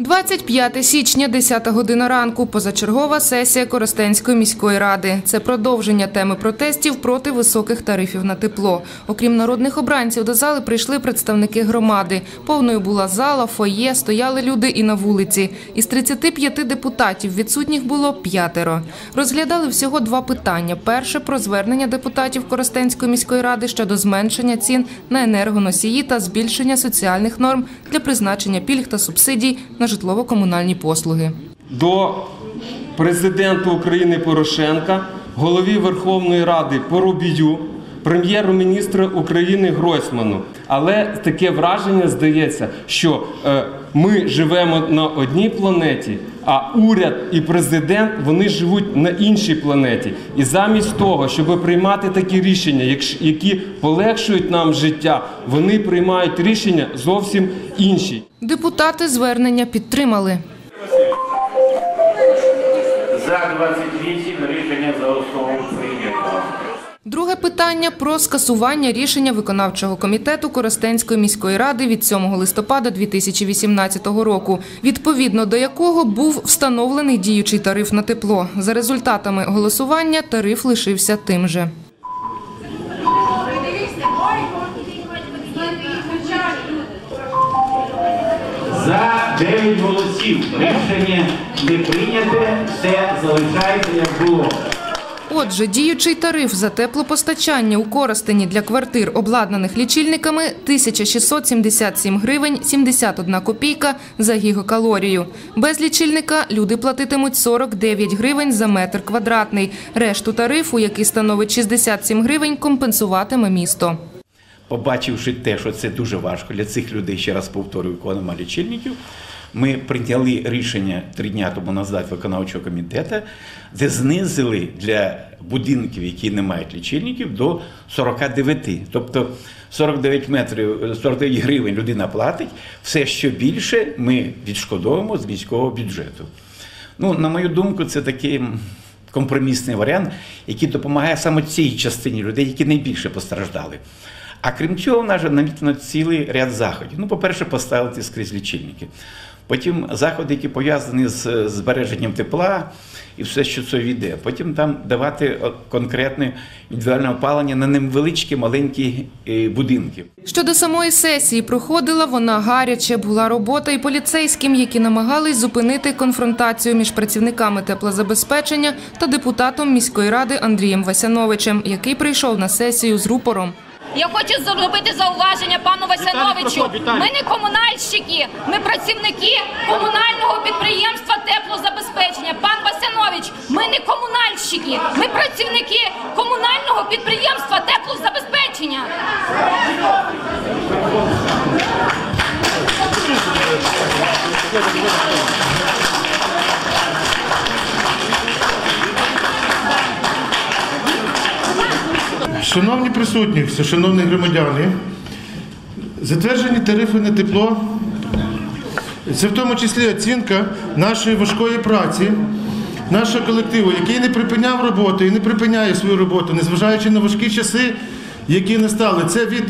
25 січня, 10 година ранку. Позачергова сесія Коростенської міської ради. Це продовження теми протестів проти високих тарифів на тепло. Окрім народних обранців, до зали прийшли представники громади. Повною була зала, фоє, стояли люди і на вулиці. Із 35 депутатів відсутніх було п'ятеро. Розглядали всього два питання. Перше про звернення депутатів Коростенської міської ради щодо зменшення цін на енергоносії та збільшення соціальних норм для призначення пільг та субсидій на житлово-комунальні послуги. до президента України Порошенка, голові Верховної Ради Поробію, прем'єр-міністра України Гройсману. Але таке враження здається, що е, ми живемо на одній планеті, а уряд і президент вони живуть на іншій планеті. І замість того, щоб приймати такі рішення, які полегшують нам життя, вони приймають рішення зовсім інші. Депутати звернення підтримали. За 28 рішення за основу прийнято. Друге питання про скасування рішення виконавчого комітету Коростенської міської ради від 7 листопада 2018 року, відповідно до якого був встановлений діючий тариф на тепло. За результатами голосування тариф лишився тим же. За 9 голосів рішення не прийняте, все залишається як було. Отже, діючий тариф за теплопостачання у Коростені для квартир, обладнаних лічильниками, 1677 гривень 71 копійка за гігакалорію. Без лічильника люди платитимуть 49 гривень за метр квадратний. Решту тарифу, який становить 67 гривень, компенсуватиме місто. побачивши те, що це дуже важко для цих людей, ще раз повторюю, коли немає лічильників, ми прийняли рішення три дні тому назад виконавчого комітету, де знизили для будинків, які не мають лічильників, до 49. Тобто 49 метрів, 49 гривень людина платить, все, що більше, ми відшкодовуємо з міського бюджету. Ну, на мою думку, це такий компромісний варіант, який допомагає саме цій частині людей, які найбільше постраждали. А крім цього, в нас намітено цілий ряд заходів. Ну, по-перше, поставити скрізь лічильники. Потім заходи, які пов'язані з збереженням тепла і все, що це війде. Потім там давати конкретне індивідуальне опалення на невеличкі маленькі е, будинки. Щодо самої сесії, проходила вона гаряче. Була робота і поліцейським, які намагались зупинити конфронтацію між працівниками теплозабезпечення та депутатом міської ради Андрієм Васяновичем, який прийшов на сесію з рупором. Я хочу зробити зауваження пану Васяновичу. Ми не комунальщики, ми працівники комунального підприємства теплозабезпечення. Пан Васянович, ми не комунальщики, ми працівники комунального підприємства теплозабезпечення. Шановні присутні, шановні громадяни, затверджені тарифи на тепло це в тому числі оцінка нашої важкої праці, нашого колективу, який не припиняв роботу і не припиняє свою роботу, незважаючи на важкі часи, які настали. Це від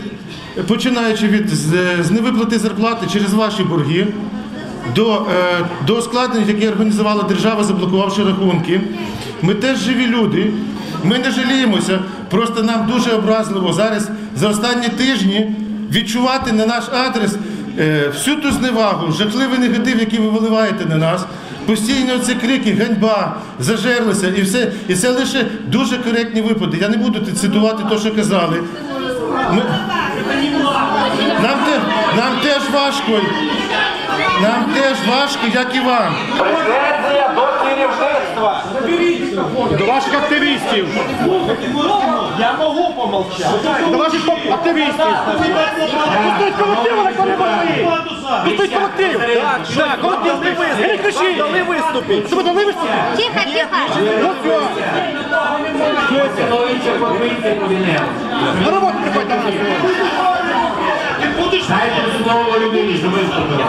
починаючи від з- невиплати зарплати через ваші борги. До, е, до ускладнень, які організувала держава, заблокувавши рахунки. Ми теж живі люди. Ми не жаліємося. Просто нам дуже образливо зараз за останні тижні відчувати на наш адрес е, всю ту зневагу, жахливий негатив, який ви виливаєте на нас. Постійно ці крики, ганьба, зажерлися і все. І це лише дуже коректні випади. Я не буду цитувати те, що казали. Ми... Нам, те, нам теж важко. Нам теж важко, як і вам. Претензія до керівництва. До ваших активістів. Я можу помовчати. До ваших активістів. Пустить колектив, а не могли. Пустить колектив. Так, колектив не виступить. Не кричіть. Дали виступити. Що ви дали виступити? Тихо, тихо. Ну все. На роботу приходьте на нас. Дайте слово людині, що виступила.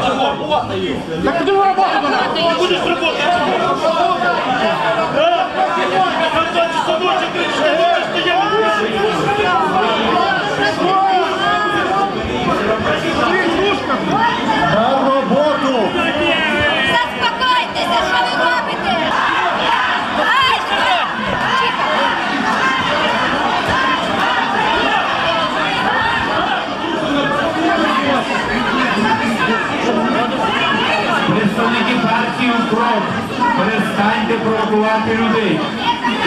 Так ти на роботу до нас? Будеш роботи. На роботу! Провокувати людей.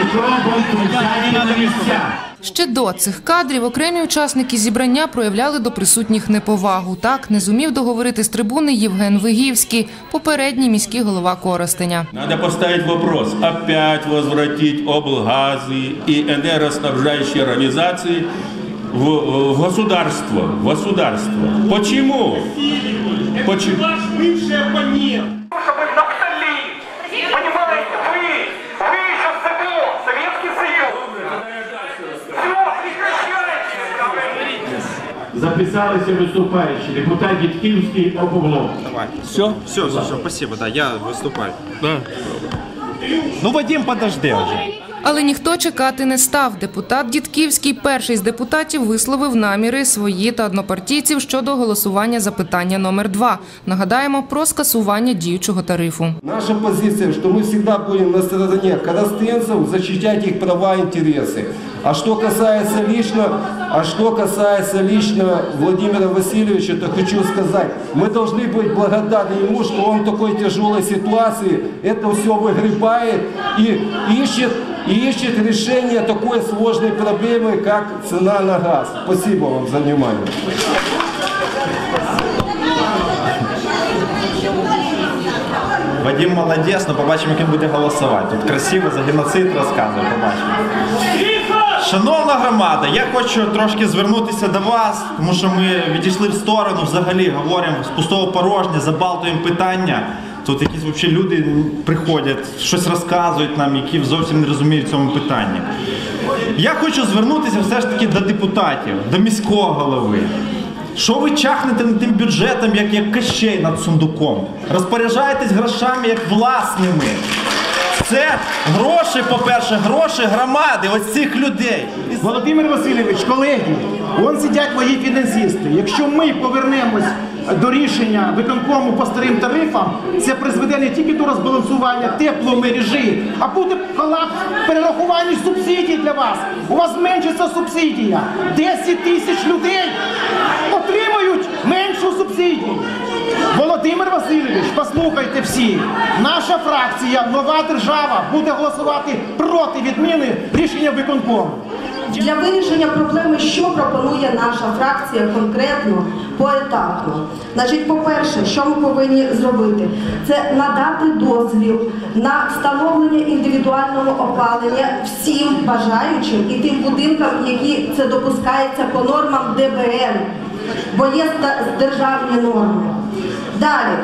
Укропом сядьте на місця. Ще до цих кадрів окремі учасники зібрання проявляли до присутніх неповагу. Так не зумів договорити з трибуни Євген Вигівський, попередній міський голова Коростеня. Надо поставить вопрос, опять возвратить облгазы и энергоснабжающие организации в, в государство. В государство. Почему? Почему? Записалися виступаючі. Депутат Дідківський облог. Все, все, все, спасибо, да, я выступаю. Да. Ну, Вадим, подожди уже. Але ніхто чекати не став. Депутат Дідківський, перший з депутатів, висловив наміри свої та однопартійців щодо голосування за питання номер два. Нагадаємо про скасування діючого тарифу. Наша позиция, что мы всегда будем на стороне коростенцев, защищать их права и интересы. А что касается лично, а что касается лично Владимира Васильевича, то хочу сказать, мы должны быть благодарны ему, что он в такой тяжелой ситуации это все выгребает и ищет, и ищет решение такой сложной проблемы, как цена на газ. Спасибо вам за внимание. Вадим молодець, ну побачимо, як він буде голосувати. Тут красиво за геноцид розказує, побачимо. Шановна громада, я хочу трошки звернутися до вас, тому що ми відійшли в сторону, взагалі говоримо з пустого порожня, забалтуємо питання. Тут якісь взагалі люди приходять, щось розказують нам, які зовсім не розуміють цьому питанні. Я хочу звернутися все ж таки до депутатів, до міського голови. Що ви чахнете над тим бюджетом, як, як кащей над сундуком? Розпоряджаєтесь грошами як власними. Це гроші, по-перше, гроші громади, ось цих людей. Володимир Васильович, колеги, вон сидять мої фінансисти. Якщо ми повернемось до рішення виконкому по старим тарифам, це призведе не тільки до розбалансування тепломережі, а буде колапс в перерахуванні субсидій для вас. У вас зменшиться субсидія. 10 тисяч людей отримають меншу субсидію. Володимир Васильович, послухайте всі. Наша фракція Нова держава буде голосувати проти відміни рішення виконкому. Для вирішення проблеми, що пропонує наша фракція конкретно поетапно. Значить, по-перше, що ми повинні зробити, це надати дозвіл на встановлення індивідуального опалення всім бажаючим і тим будинкам, які це допускається по нормам ДБН, бо є державні норми. Далі.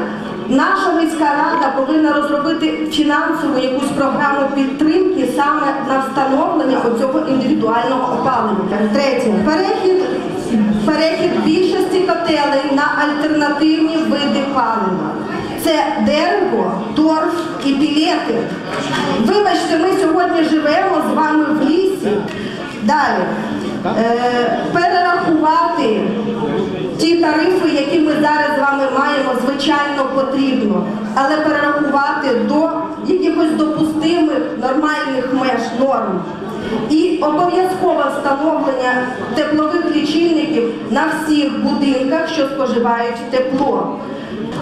Наша міська рада повинна розробити фінансову якусь програму підтримки саме на встановлення оцього індивідуального опалення. Третє перехід, перехід більшості котелень на альтернативні види палива. Це дерево, торф і пілети. Вибачте, ми сьогодні живемо з вами в лісі. Далі. Е, перерахувати ті тарифи, які ми зараз з вами маємо, звичайно, потрібно, але перерахувати до якихось допустимих нормальних меж норм. І обов'язкове встановлення теплових лічильників на всіх будинках, що споживають тепло.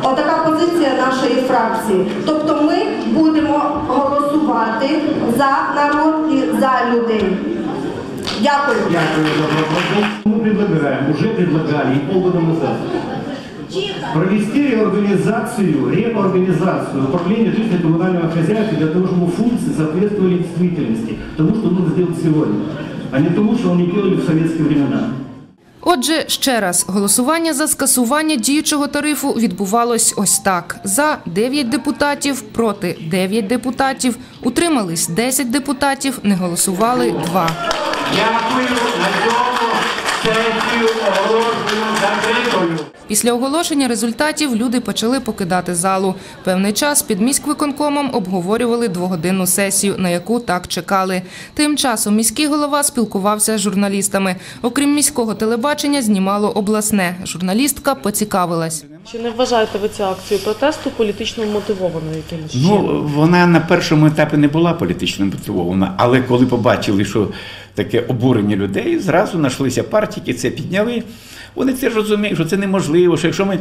Отака позиція нашої фракції. Тобто ми будемо голосувати за народ і за людей. Дякую. Мы предлагаем, уже предлагали и полгода назад, провести реорганизацию, реорганизацию управления жилищно-коммунального хозяйства для того, чтобы функции соответствовали действительности, тому, что нужно сделать сегодня, а не тому, что они делали в советские времена. Отже, ще раз, голосування за скасування діючого тарифу відбувалось ось так: за 9 депутатів, проти 9 депутатів, утримались 10 депутатів, не голосували 2. Дякую на цьому Після оголошення результатів люди почали покидати залу. Певний час під міськвиконкомом обговорювали двогодинну сесію, на яку так чекали. Тим часом міський голова спілкувався з журналістами. Окрім міського телебачення, знімало обласне. Журналістка поцікавилась. Чи не вважаєте ви цю акцію протесту політично мотивованою якимось? Ну, вона на першому етапі не була політично мотивована, але коли побачили, що таке обурення людей, зразу знайшлися партії, які це підняли. Вони це розуміють, що це неможливо, що якщо ми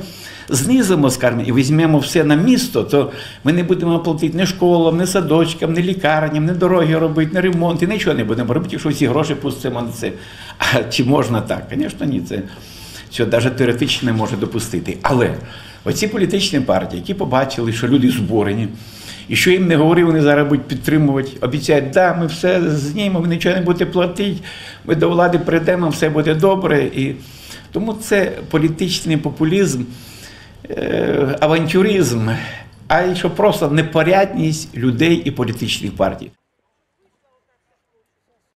знизимо, скажімо, і візьмемо все на місто, то ми не будемо платити ні школам, ні садочкам, ні лікарням, ні дороги робити, ні ремонти, нічого не будемо робити, якщо всі гроші пустимо на це. А чи можна так? Звісно, ні. Це цього навіть теоретично не може допустити. Але оці політичні партії, які побачили, що люди зборені, і що їм не говорив, вони зараз будуть підтримувати, обіцяють, да, ми все знімемо, ви нічого не будете платити, ми до влади прийдемо, все буде добре. І тому це політичний популізм, е, авантюризм, а й що просто непорядність людей і політичних партій.